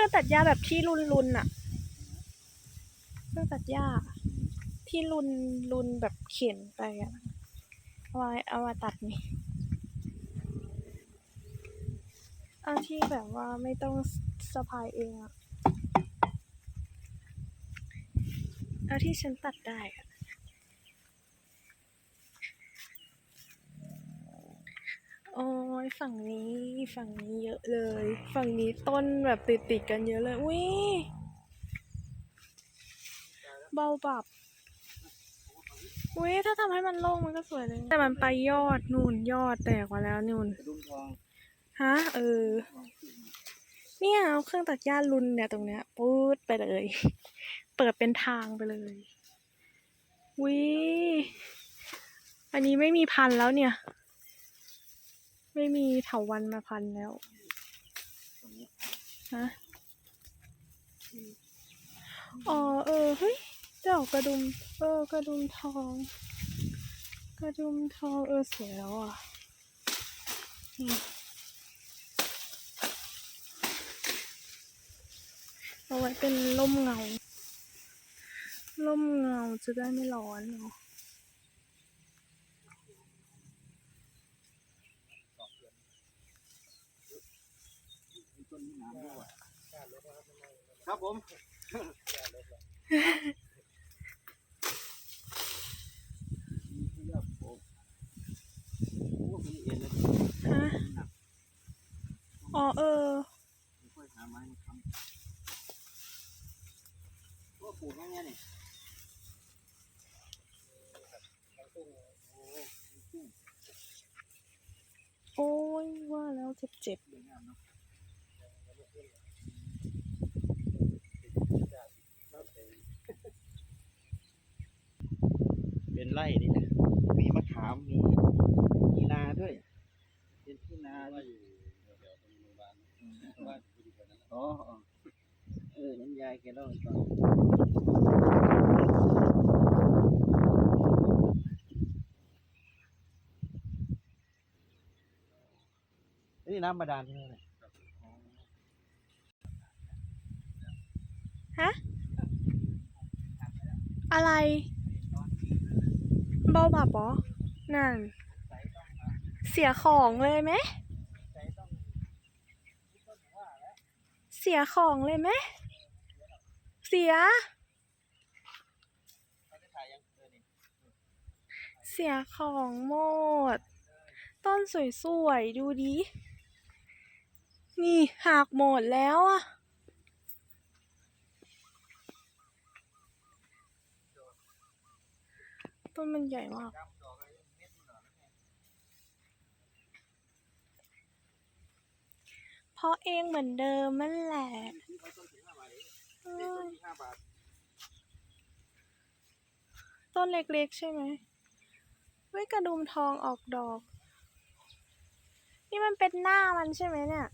รื่องตัดหญ้าแบบที่รุนรุนอะเครื่องตัดหญ้าที่รุนรุนแบบเขียนไปอะเอาไว้เอามาตัดนี่เอาที่แบบว่าไม่ต้องสะพายเองอะเอาที่ฉันตัดได้อะโอ้ ยฝั่งนี้ฝั่งนี้เยอะเลย ฝั่งนี้ต้นแบบติดติดๆกันเยอะเลยอุ้ยเบาปรับอุ้ยถ้าทำให้มันโล่งมันก็สวยเลย แต่มันไปยอดนู่นยอดแตกมาแล้วนู่นกระดุมทองฮะเออ เนี่ยเอาเครื่องตัดหญ้ารุนเนี่ยตรงเนี้ยปื๊ดไปเลย เปิดเป็นทางไปเลยวิอันนี้ไม่มีพันธุ์แล้วเนี่ย ไม่มีเถาวันมาพันแล้วฮะอ๋อเออเฮ้ยเจ้ากระดุมเออกระดุมทอง กระดุมทองเออสวยแล้วอะเอาไว้เป็นร่มเงาร่มเงาจะได้ไม่ร้อนเนาะ ต้นนี้น้ำด้วย ครับผมเลือกโอ้โหมีเอ็นเลยฮะอ๋อเออค่อยหาไม้มาทำก็ปลูกแค่เนี้ยนี่โอ้ยว่าแล้วเจ็บเจ็บ สวยงามเนาะเป็นไร่นี่นะมีมะขามมีมีนาด้วย เป็นที่นาด้วยอ๋ออ๋อเออนั้นยายแกเล่าให้ฟังนี่น้ำบาดาลใช่ไหมเนี่ยฮะ อะไร เบาบับเหรอนั่น เสียของเลยไหม เสียของเลยไหม เสีย เสียของหมด ต้นสวยๆ ดูดิ นี่หักหมดแล้วอะ ต้นมันใหญ่มากเพราะเองเหมือนเดิมนั่นแหละต้นเล็กๆใช่ไหมเว้ยกระดุมทองออกดอก นี่มันเป็นหน้ามันใช่ไหมเนี่ย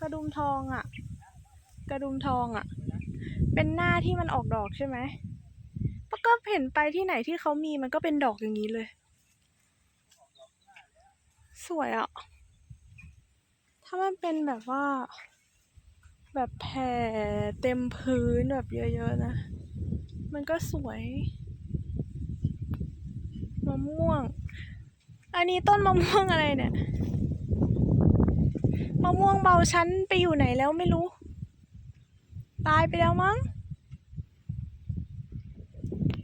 กระดุมทองอะ่ะ กระดุมทองอะ่ะ เป็นหน้าที่มันออกดอกใช่ไหม ก็เห็นไปที่ไหนที่เขามีมันก็เป็นดอกอย่างนี้เลย สวยอะ่ะ ถ้ามันเป็นแบบว่า แบบแผ่เต็มพื้นแบบเยอะๆนะ มันก็สวยมะม่วง อันนี้ต้นมะม่วงอะไรเนี่ย มะม่วงเบาชั้นไปอยู่ไหนแล้วไม่รู้ ตายไปแล้วมั้ง